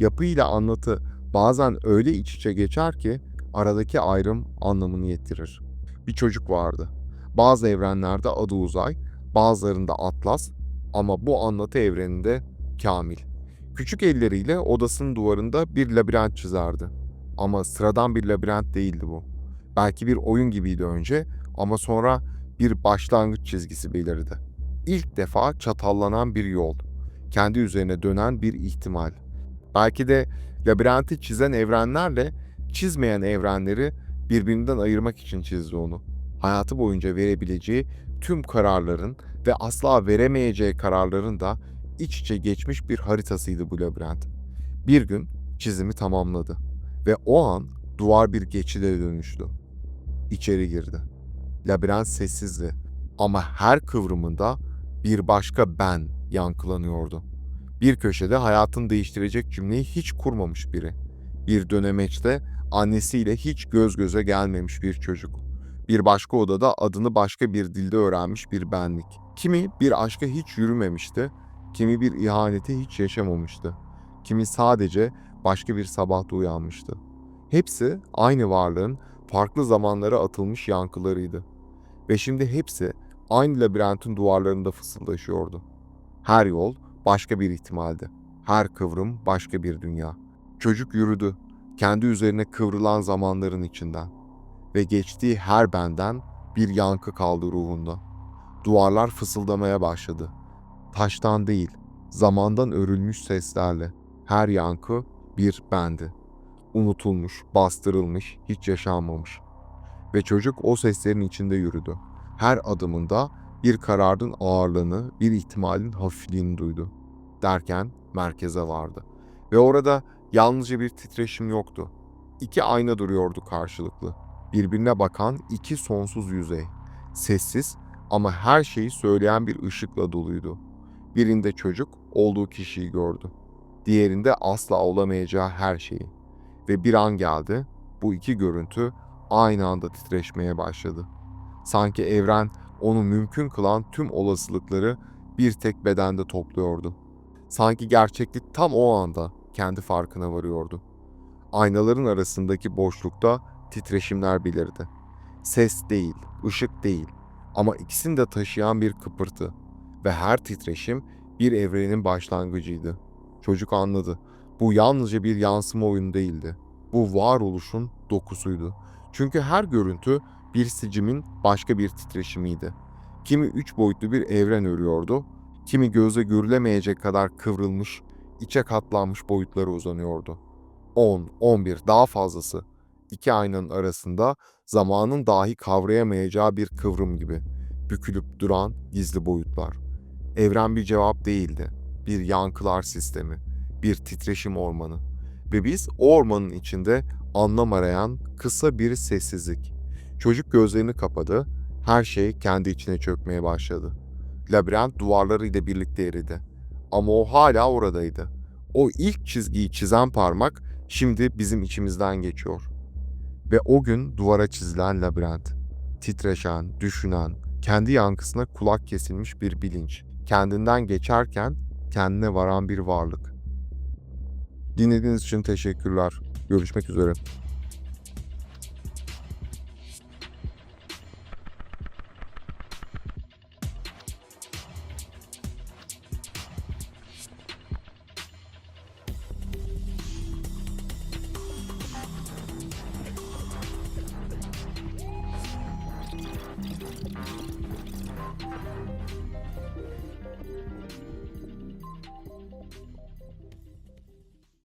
Yapıyla anlatı bazen öyle iç içe geçer ki aradaki ayrım anlamını yitirir. Bir çocuk vardı. Bazı evrenlerde adı Uzay, bazılarında Atlas ama bu anlatı evreninde Kamil. Küçük elleriyle odasının duvarında bir labirent çizerdi. Ama sıradan bir labirent değildi bu. Belki bir oyun gibiydi önce ama sonra bir başlangıç çizgisi belirdi. İlk defa çatallanan bir yol, kendi üzerine dönen bir ihtimal. Belki de labirenti çizen evrenlerle çizmeyen evrenleri birbirinden ayırmak için çizdi onu. Hayatı boyunca verebileceği tüm kararların ve asla veremeyeceği kararların da iç içe geçmiş bir haritasıydı bu labirent. Bir gün çizimi tamamladı ve o an duvar bir geçide dönüştü. İçeri girdi. Labirent sessizdi ama her kıvrımında bir başka ben yankılanıyordu. Bir köşede hayatını değiştirecek cümleyi hiç kurmamış biri. Bir dönemeçte annesiyle hiç göz göze gelmemiş bir çocuk. Bir başka odada adını başka bir dilde öğrenmiş bir benlik. Kimi bir aşka hiç yürümemişti, kimi bir ihaneti hiç yaşamamıştı. Kimi sadece başka bir sabahta uyanmıştı. Hepsi aynı varlığın farklı zamanlara atılmış yankılarıydı. Ve şimdi hepsi aynı labirentin duvarlarında fısıldaşıyordu. Her yol başka bir ihtimaldi. Her kıvrım başka bir dünya. Çocuk yürüdü, kendi üzerine kıvrılan zamanların içinden. Ve geçtiği her benden bir yankı kaldı ruhunda. Duvarlar fısıldamaya başladı. Taştan değil, zamandan örülmüş seslerle. Her yankı bir bendi. Unutulmuş, bastırılmış, hiç yaşanmamış. Ve çocuk o seslerin içinde yürüdü. Her adımında bir kararın ağırlığını, bir ihtimalin hafifliğini duydu. Derken merkeze vardı. Ve orada yalnızca bir titreşim yoktu. İki ayna duruyordu karşılıklı. Birbirine bakan iki sonsuz yüzey. Sessiz ama her şeyi söyleyen bir ışıkla doluydu. Birinde çocuk olduğu kişiyi gördü. Diğerinde asla olamayacağı her şeyi. Ve bir an geldi, bu iki görüntü aynı anda titreşmeye başladı. Sanki evren onu mümkün kılan tüm olasılıkları bir tek bedende topluyordu. Sanki gerçeklik tam o anda kendi farkına varıyordu. Aynaların arasındaki boşlukta titreşimler belirdi. Ses değil, ışık değil ama ikisini de taşıyan bir kıpırtı ve her titreşim bir evrenin başlangıcıydı. Çocuk anladı. Bu yalnızca bir yansıma oyunu değildi. Bu varoluşun dokusuydu. Çünkü her görüntü bir sicimin başka bir titreşimiydi. Kimi üç boyutlu bir evren örüyordu, kimi gözle görülemeyecek kadar kıvrılmış, içe katlanmış boyutlara uzanıyordu. 10, 11 daha fazlası. İki aynanın arasında zamanın dahi kavrayamayacağı bir kıvrım gibi. Bükülüp duran gizli boyutlar. Evren bir cevap değildi. Bir yankılar sistemi, bir titreşim ormanı. Ve biz o ormanın içinde anlam arayan kısa bir sessizlik. Çocuk gözlerini kapadı, her şey kendi içine çökmeye başladı. Labirent duvarlarıyla birlikte eridi. Ama o hala oradaydı. O ilk çizgiyi çizen parmak şimdi bizim içimizden geçiyor. Ve o gün duvara çizilen labirent. Titreşen, düşünen, kendi yankısına kulak kesilmiş bir bilinç. Kendinden geçerken kendine varan bir varlık. Dinlediğiniz için teşekkürler. Görüşmek üzere.